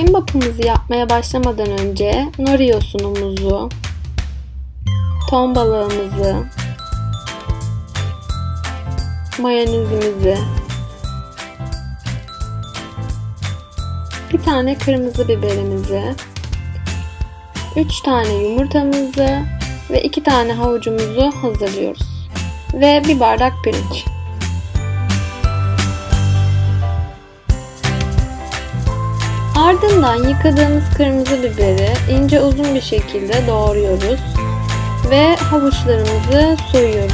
Kimbap'ımızı yapmaya başlamadan önce nori yosunumuzu, ton balığımızı, mayonezimizi, bir tane kırmızı biberimizi, 3 tane yumurtamızı ve 2 tane havucumuzu hazırlıyoruz. Ve bir bardak pirinç. Ardından yıkadığımız kırmızı biberi ince uzun bir şekilde doğruyoruz ve havuçlarımızı soyuyoruz.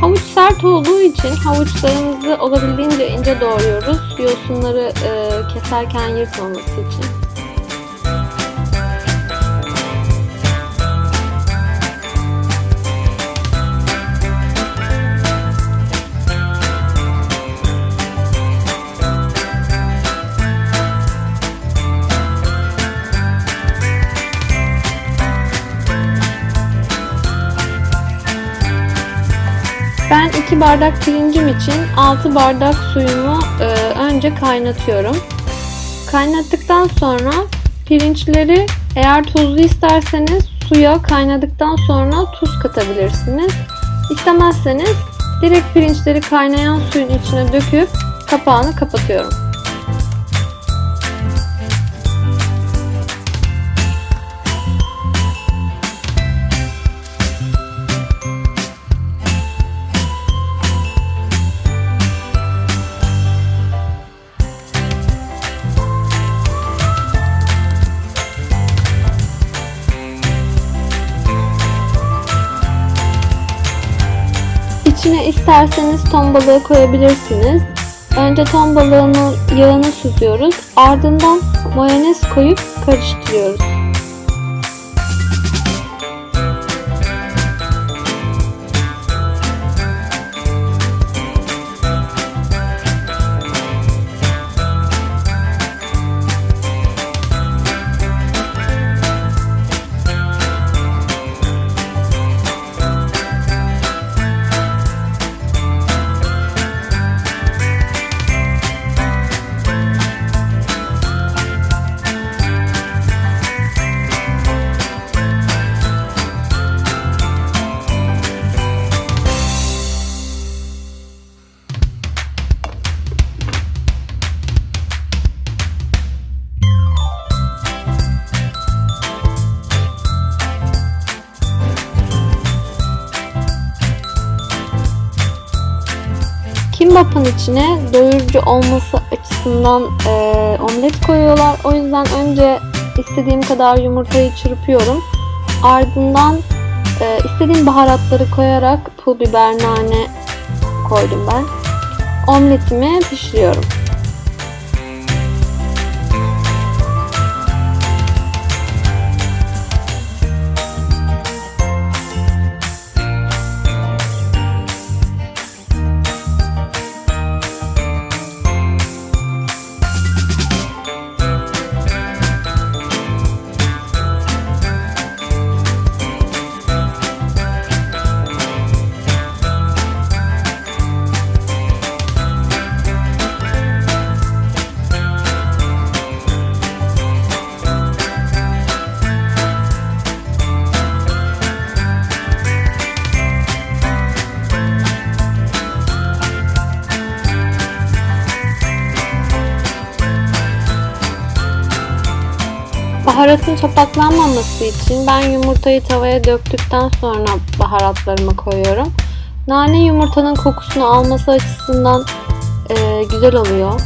Havuç sert olduğu için havuçlarımızı olabildiğince ince doğruyoruz. Yosunları e, keserken yırtmaması için. 2 bardak pirincim için 6 bardak suyumu e, önce kaynatıyorum. Kaynattıktan sonra pirinçleri eğer tuzlu isterseniz suya kaynadıktan sonra tuz katabilirsiniz. İstemezseniz direkt pirinçleri kaynayan suyun içine döküp kapağını kapatıyorum. İçine isterseniz ton balığı koyabilirsiniz. Önce ton balığının yağını süzüyoruz. Ardından mayonez koyup karıştırıyoruz. Kimbap'ın içine doyurucu olması açısından e, omlet koyuyorlar. O yüzden önce istediğim kadar yumurtayı çırpıyorum. Ardından e, istediğim baharatları koyarak pul biber, nane koydum ben. Omletimi pişiriyorum. Baharatın topaklanmaması için ben yumurtayı tavaya döktükten sonra baharatlarımı koyuyorum. Nane yumurtanın kokusunu alması açısından e, güzel oluyor.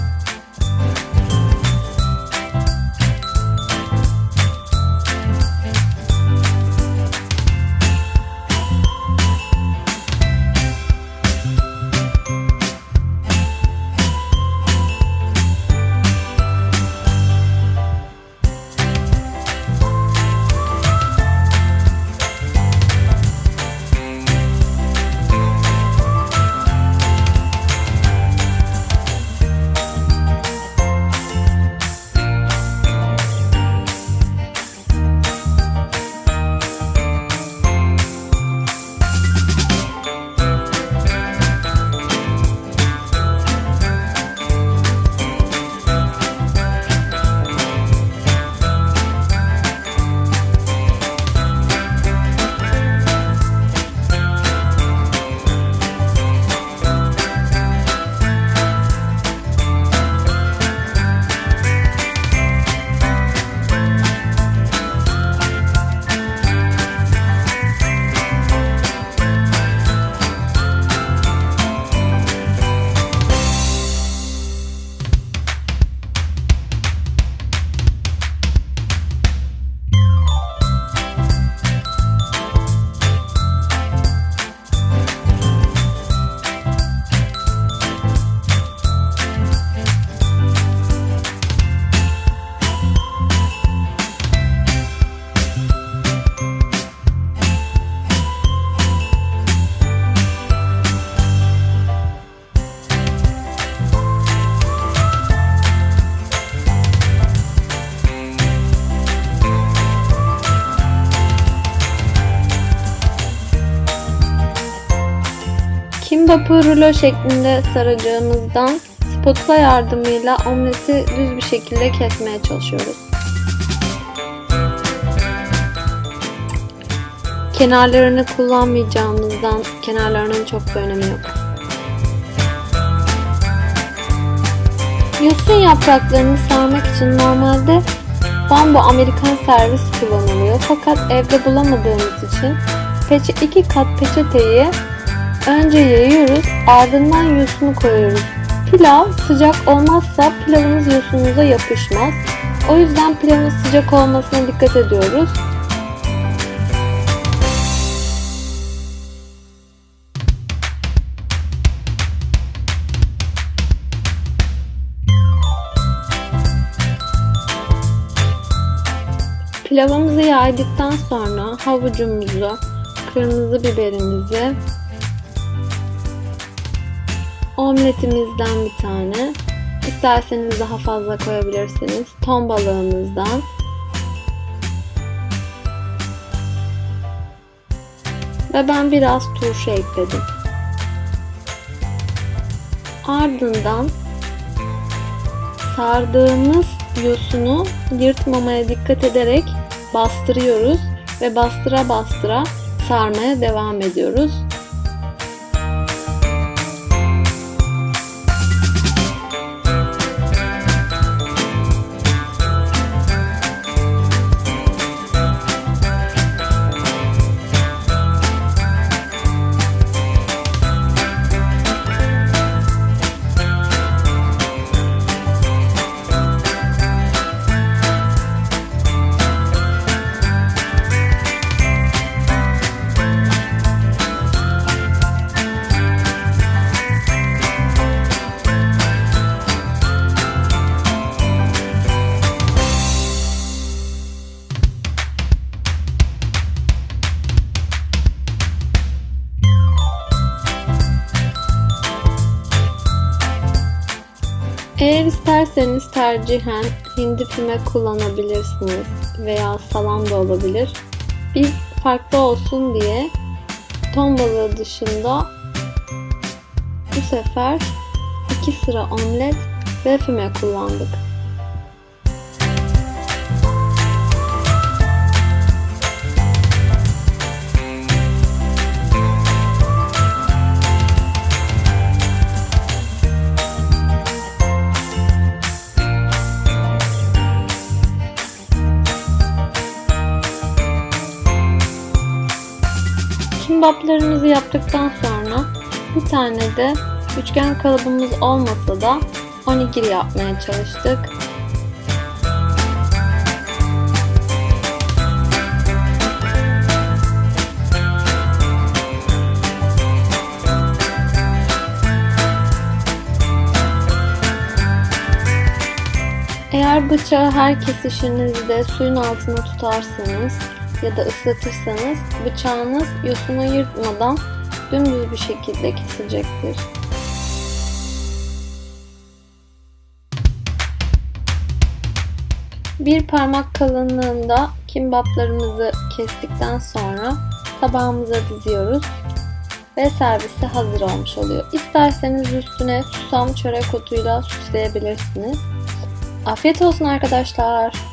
Kimbap'ı rulo şeklinde saracağımızdan spatula yardımıyla omleti düz bir şekilde kesmeye çalışıyoruz. Kenarlarını kullanmayacağımızdan kenarlarının çok bir önemi yok. Yosun yapraklarını sarmak için normalde bambu Amerikan servis kullanılıyor. Fakat evde bulamadığımız için peçe, iki kat peçeteyi önce yayıyoruz ardından yosunu koyuyoruz. Pilav sıcak olmazsa pilavımız yosunumuza yapışmaz. O yüzden pilavın sıcak olmasına dikkat ediyoruz. Pilavımızı yaydıktan sonra havucumuzu, kırmızı biberimizi, omletimizden bir tane, isterseniz daha fazla koyabilirsiniz. Ton balığımızdan, ve ben biraz turşu ekledim. Ardından sardığımız yosunu yırtmamaya dikkat ederek bastırıyoruz ve bastıra bastıra sarmaya devam ediyoruz. Eğer isterseniz tercihen hindi füme kullanabilirsiniz veya salam da olabilir. Biz farklı olsun diye ton balığı dışında bu sefer iki sıra omlet ve füme kullandık. Kimbaplarımızı yaptıktan sonra bir tane de üçgen kalıbımız olmasa da onigiri yapmaya çalıştık. Eğer bıçağı her kesişinizde suyun altına tutarsanız ya da ıslatırsanız bıçağınız yosunu yırtmadan dümdüz bir şekilde kesilecektir. Bir parmak kalınlığında kimbaplarımızı kestikten sonra tabağımıza diziyoruz ve servise hazır olmuş oluyor. İsterseniz üstüne susam çörek otuyla süsleyebilirsiniz. Afiyet olsun arkadaşlar.